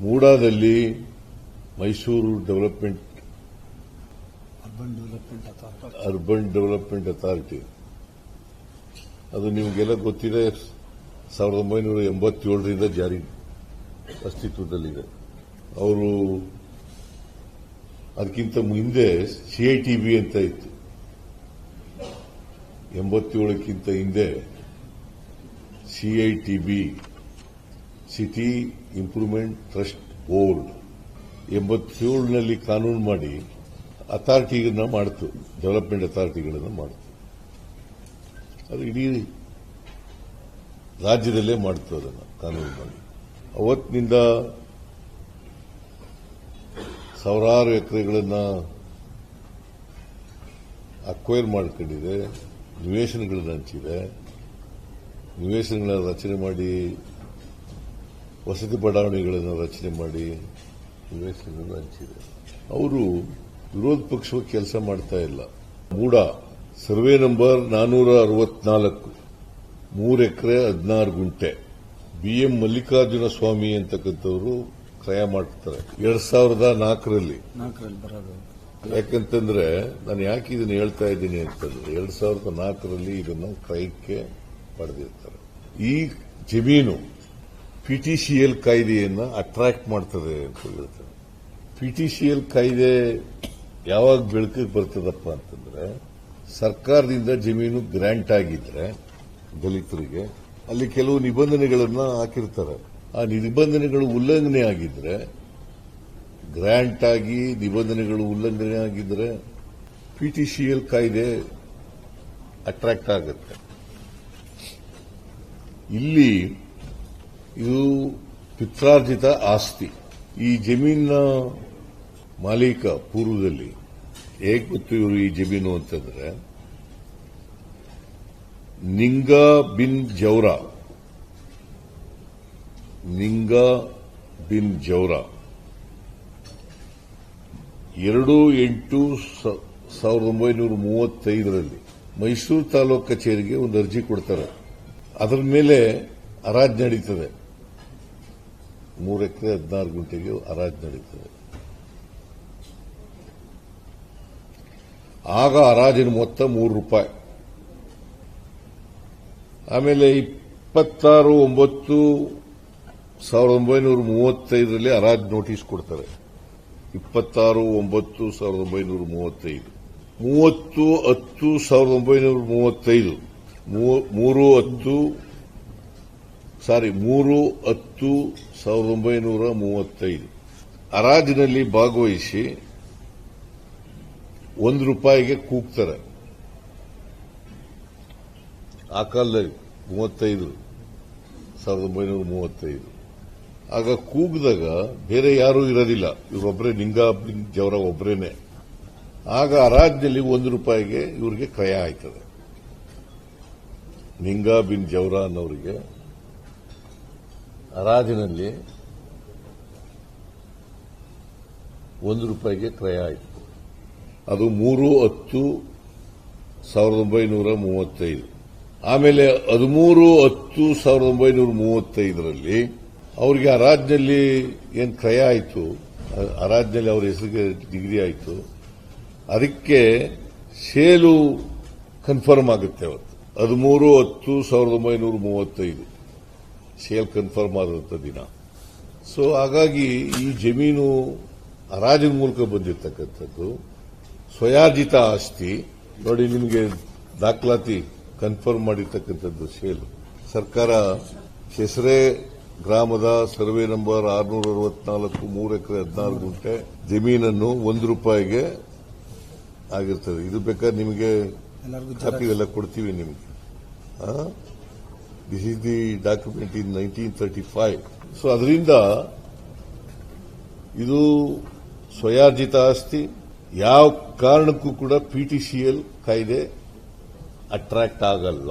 ಮೂಡಾದಲ್ಲಿ Mysuru development urban development authority urban development authority ಅದು ನಿಮಗೆಲ್ಲ ಗೊತ್ತಿದೆ ಸಾವಿರದ ಒಂಬೈನೂರ ಎಂಬತ್ತೇಳರಿಂದ ಜಾರಿ ಅಸ್ತಿತ್ವದಲ್ಲಿದೆ. ಅವರು ಅದಕ್ಕಿಂತ ಹಿಂದೆ ಸಿಐಟಿಬಿ ಅಂತ ಇತ್ತು. ಎಂಬತ್ತೇಳಕ್ಕಿಂತ ಹಿಂದೆ CITB city improvement trust board ಎಂಬತ್ತೇಳನಲ್ಲಿ ಕಾನೂನು ಮಾಡಿ ಅಥಾರಿಟಿಗಳನ್ನ ಮಾಡ್ತು, ಡೆವಲಪ್ಮೆಂಟ್ ಅಥಾರಿಟಿಗಳನ್ನು ಮಾಡ್ತು. ಅದು ಇಡೀ ರಾಜ್ಯದಲ್ಲೇ ಮಾಡ್ತು ಅದನ್ನು ಕಾನೂನು ಮಾಡಿ. ಅವತ್ತಿನಿಂದ ಸಾವಿರಾರು ಎಕರೆಗಳನ್ನ ಅಕ್ವೈರ್ ಮಾಡ್ಕೊಂಡಿದೆ, ನಿವೇಶನಗಳನ್ನು ಹಂಚಿದೆ. ನಿವೇಶನಗಳ ರಚನೆ ಮಾಡಿ ವಸತಿ ಬಡಾವಣೆಗಳನ್ನು ರಚನೆ ಮಾಡಿ ಇನ್ವೆಸ್ಟ್ಮೆಂಟ್ ಹಂಚಿದೆ. ಅವರು ವಿರೋಧ ಪಕ್ಷವಾಗಿ ಕೆಲಸ ಮಾಡ್ತಾ ಇಲ್ಲ. ಮೂಡ ಸರ್ವೆ ನಂಬರ್ ನಾನೂರ ಅರವತ್ನಾಲ್ಕು ಮೂರು ಎಕರೆ ಹದಿನಾರು ಗುಂಟೆ. ಬಿಎಂ ಮಲ್ಲಿಕಾರ್ಜುನ ಸ್ವಾಮಿ ಅಂತಕ್ಕಂಥವರು ಕ್ರಯ ಮಾಡ್ತಾರೆ. ಎರಡ್ ಸಾವಿರದ ನಾಲ್ಕರಲ್ಲಿ. ಯಾಕಂತಂದ್ರೆ ನಾನು ಯಾಕೆ ಇದನ್ನು ಹೇಳ್ತಾ ಇದ್ದೀನಿ ಅಂತಂದ್ರೆ ಎರಡ್ ಸಾವಿರದ ನಾಲ್ಕರಲ್ಲಿ ಇದನ್ನು ಕ್ರಯಕ್ಕೆ ಪಡೆದಿರ್ತಾರೆ. ಈ ಜಮೀನು ಪಿಟಿಸಿಎಲ್ ಕಾಯ್ದೆಯನ್ನು ಅಟ್ರಾಕ್ಟ್ ಮಾಡ್ತದೆ ಅಂತ ಹೇಳ್ತಾರೆ. ಪಿಟಿಸಿಎಲ್ ಕಾಯ್ದೆ ಯಾವಾಗ ಬೆಳಕಿಗೆ ಬರ್ತದಪ್ಪ ಅಂತಂದ್ರೆ, ಸರ್ಕಾರದಿಂದ ಜಮೀನು ಗ್ರಾಂಟ್ ಆಗಿದ್ರೆ, ದಲಿತರಿಗೆ, ಅಲ್ಲಿ ಕೆಲವು ನಿಬಂಧನೆಗಳನ್ನು ಹಾಕಿರ್ತಾರೆ. ಆ ನಿಬಂಧನೆಗಳು ಉಲ್ಲಂಘನೆ ಆಗಿದ್ರೆ ಗ್ರಾಂಟ್ ಆಗಿ ನಿಬಂಧನೆಗಳು ಉಲ್ಲಂಘನೆ ಆಗಿದ್ರೆ ಪಿಟಿಸಿಎಲ್ ಕಾಯ್ದೆ ಅಟ್ರಾಕ್ಟ್ ಆಗುತ್ತೆ. ಇಲ್ಲಿ ಇದು ಪಿತ್ರಾರ್ಜಿತ ಆಸ್ತಿ. ಈ ಜಮೀನಿನ ಮಾಲೀಕ ಪೂರ್ವದಲ್ಲಿ, ಹೇಗೆ ಗೊತ್ತು ಇವರು ಈ ಜಮೀನು ಅಂತಂದ್ರೆ, ನಿಂಗಾ ಬಿನ್ ಜೌರಾ. ನಿಂಗಾ ಬಿನ್ ಜೌರಾ. ಎರಡು ಎಂಟು ಸಾವಿರದ ಒಂಬೈನೂರ ಮೂವತ್ತೈದರಲ್ಲಿ ಮೈಸೂರು ತಾಲೂಕು ಕಚೇರಿಗೆ ಒಂದು ಅರ್ಜಿ ಕೊಡ್ತಾರೆ. ಅದರ ಮೇಲೆ ಅರಾಜ್ ನಡೀತದೆ. ಮೂರು ಎಕರೆ ಹದಿನಾರು ಗುಂಟೆಗೆ ಹರಾಜ್ ನಡೀತದೆ. ಆಗ ಹರಾಜಿನ ಮೊತ್ತ ಮೂರು ರೂಪಾಯಿ. ಆಮೇಲೆ ಇಪ್ಪತ್ತಾರು, ಒಂಬತ್ತು, ಸಾವಿರದ ಒಂಬೈನೂರ ಮೂವತ್ತೈದರಲ್ಲಿ ಹರಾಜ್ ನೋಟಿಸ್ ಕೊಡ್ತಾರೆ. ಇಪ್ಪತ್ತಾರು, ಒಂಬತ್ತು, ಸಾವಿರದ ಒಂಬೈನೂರ ಮೂವತ್ತೈದು. ಮೂವತ್ತು, ಹತ್ತು, ಸಾವಿರದ ಒಂಬೈನೂರ ಮೂವತ್ತೈದು. ಮೂರು, ಹತ್ತು ಸಾರಿ, ಮೂರು ಹತ್ತು ಸಾವಿರದ ಒಂಬೈನೂರ ಮೂವತ್ತೈದು. ಹರಾಜಿನಲ್ಲಿ ಭಾಗವಹಿಸಿ ಒಂದು ರೂಪಾಯಿಗೆ ಕೂಗ್ತಾರೆ. ಆ ಕಾಲದಲ್ಲಿ ಮೂವತ್ತೈದು ಸಾವಿರದ ಒಂಬೈನೂರ ಮೂವತ್ತೈದು. ಆಗ ಕೂಗಿದಾಗ ಬೇರೆ ಯಾರೂ ಇರೋದಿಲ್ಲ. ಇವರೊಬ್ಬರೇ ನಿಂಗಾ ಬಿನ್ ಜವರ ಒಬ್ಬರೇನೆ ಆಗ ಹರಾಜಿನಲ್ಲಿ ಒಂದು ರೂಪಾಯಿಗೆ ಇವರಿಗೆ ಕ್ರಯ ಆಯ್ತದೆ. ನಿಂಗಾ ಬಿನ್ ಜವರ ಅನ್ನೋರಿಗೆ ಹರಾಜಿನಲ್ಲಿ ಒಂದು ರೂಪಾಯಿಗೆ ಕ್ರಯ ಆಯಿತು. ಅದು ಮೂರು ಹತ್ತು ಸಾವಿರದ ಒಂಬೈನೂರ ಮೂವತ್ತೈದು. ಆಮೇಲೆ ಹದಿಮೂರು ಹತ್ತು ಸಾವಿರದ ಒಂಬೈನೂರ ಮೂವತ್ತೈದರಲ್ಲಿ ಅವರಿಗೆ ಹರಾಜ್ನಲ್ಲಿ ಏನು ಕ್ರಯ ಆಯಿತು ಹರಾಜ್ನಲ್ಲಿ ಅವರ ಹೆಸರಿಗೆ ಡಿಗ್ರಿ ಆಯಿತು. ಅದಕ್ಕೆ ಸೇಲು ಕನ್ಫರ್ಮ್ ಆಗುತ್ತೆ ಅವತ್ತು. ಹದಿಮೂರು ಹತ್ತು ಸಾವಿರದ ಒಂಬೈನೂರ ಮೂವತ್ತೈದು. ಸೇಲ್ ಕನ್ಫರ್ಮ್ ಆದಂಥ ದಿನ. ಸೊ ಹಾಗಾಗಿ ಈ ಜಮೀನು ಹರಾಜಿನ ಮೂಲಕ ಬಂದಿರತಕ್ಕಂಥದ್ದು. ಸ್ವಯಾರ್ಜಿತ ಆಸ್ತಿ. ನೋಡಿ ನಿಮಗೆ ದಾಖಲಾತಿ ಕನ್ಫರ್ಮ್ ಮಾಡಿರ್ತಕ್ಕಂಥದ್ದು ಸೇಲ್. ಸರ್ಕಾರ ಕೆಸರೆ ಗ್ರಾಮದ ಸರ್ವೆ ನಂಬರ್ ಆರುನೂರ ಅರವತ್ನಾಲ್ಕು ಮೂರು ಎಕರೆ ಹದಿನಾರು ಗುಂಟೆ ಜಮೀನನ್ನು ಒಂದು ರೂಪಾಯಿಗೆ ಆಗಿರ್ತದೆ. ಇದು ಬೇಕಾದ್ರೆ ನಿಮಗೆ ಎಲ್ಲ ಕೊಡ್ತೀವಿ ನಿಮಗೆ. This is the document in nineteen thirty five so ಅದರಿಂದ ಇದು ಸ್ವಯಾರ್ಜಿತ ಆಸ್ತಿ, ಯಾವ ಕಾರಣಕ್ಕೂ ಕೂಡ ಪಿಟಿಸಿಎಲ್ ಕಾಯ್ದೆ ಅಟ್ರಾಕ್ಟ್ ಆಗಲ್ಲ.